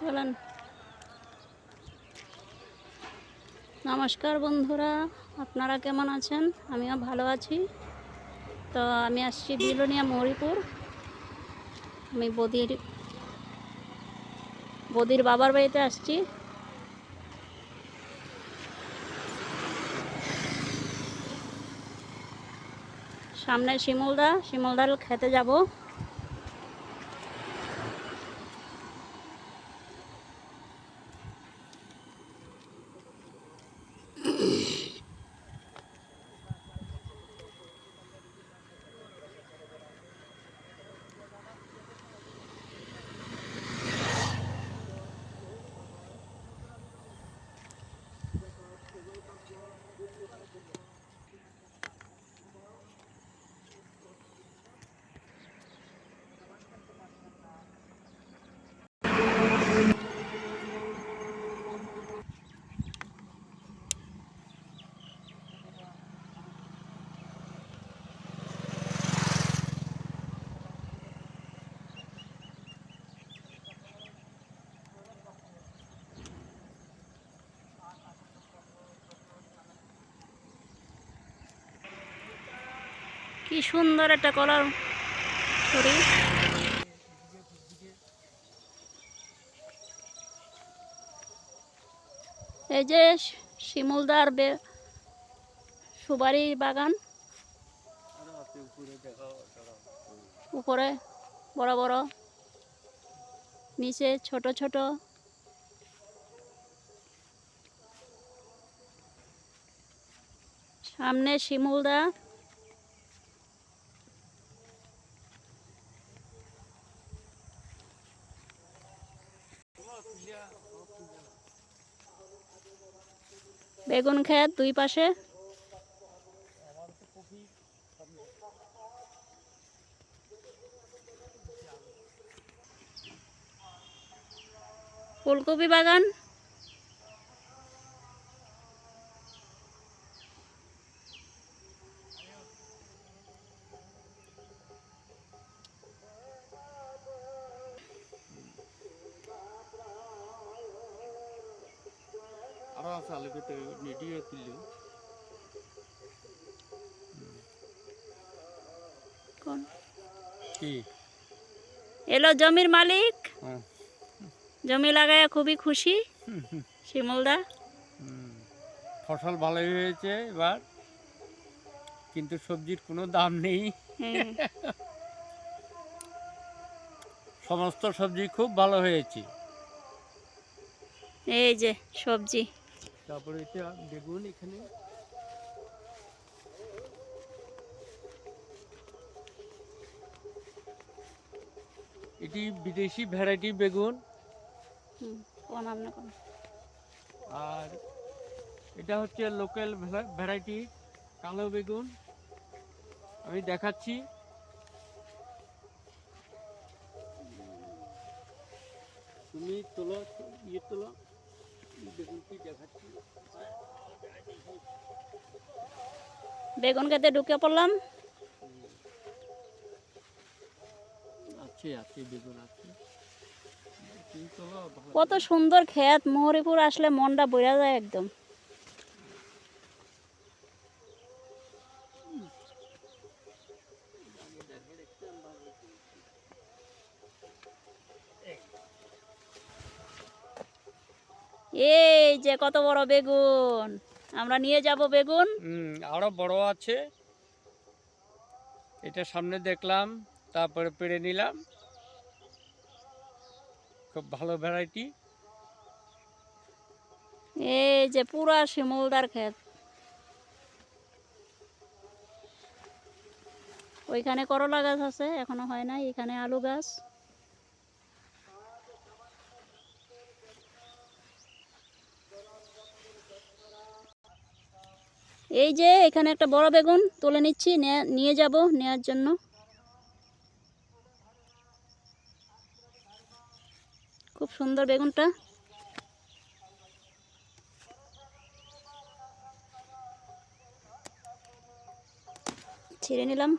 বলেন। নমস্কার বন্ধুরা, আপনারা কেমন আছেন? আমিও ভালো আছি। তো আমি আসছি বিলোনিয়া মৌরিপুর। আমি বদির বদির বাবার বাড়িতে আসছি। সামনে শিমুলদা, শিমুলদার খেতে যাব। কি সুন্দর একটা কলার শরীর এই যে শিমুলদার বে সুপারি বাগান। উপরে বড় বড়, নিচে ছোট ছোট। সামনে শিমুলদা। বেগুন খেত দুই পাশে। ফুলকপি বাগান। এলো জমির মালিক। হ্যাঁ। জমি লাগাই খুবই খুশি। শিমলদা। ফসল ভালোই হয়েছে এবার। কিন্তু সবজির কোনো দাম নেই। সমস্ত সবজি খুব ভালো হয়েছে। এই যে সবজি। তারপরে এটা বেগুন এখানে। এটি বিদেশি ভ্যারাইটি বেগুন। আর এটা হচ্ছে লোকাল ভ্যারাইটি কালো বেগুন। আমি দেখাচ্ছি। তুমি তোলো ইয়ে তোলো। বেগুন খেতে ঢুকে পড়লাম। আছে আছে বেগুন আছে। তুমি তোলো ভালো। কত সুন্দর খেত মোহরিপুর আসলে মনটা বইয়া যায় একদম। এই যে কত বড় বেগুন। আমরা নিয়ে যাব বেগুন। আরও বড় আছে। এটা সামনে দেখলাম তারপরে পেরে নিলাম। খুব ভালো ভ্যারাইটি। এই যে পুরা শিমুলদার ক্ষেত। ওইখানে করলা গাছ আছে এখনও হয় নাই। এখানে আলু গাছ। এই যে এখানে একটা বড় বেগুন তুলে নিচ্ছি, নিয়ে যাব নেওয়ার জন্য। খুব সুন্দর বেগুনটা। ছিঁড়ে নিলাম।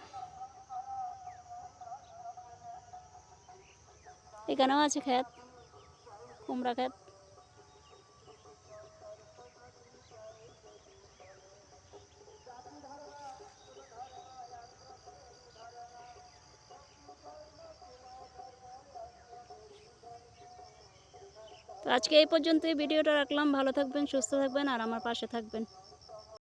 এখানেও আছে ক্ষেত কুমড়া ক্ষেত আজকে এই পর্যন্তই। ভিডিওটা রাখলাম। ভালো থাকবেন সুস্থ থাকবেন আর আমার পাশে থাকবেন।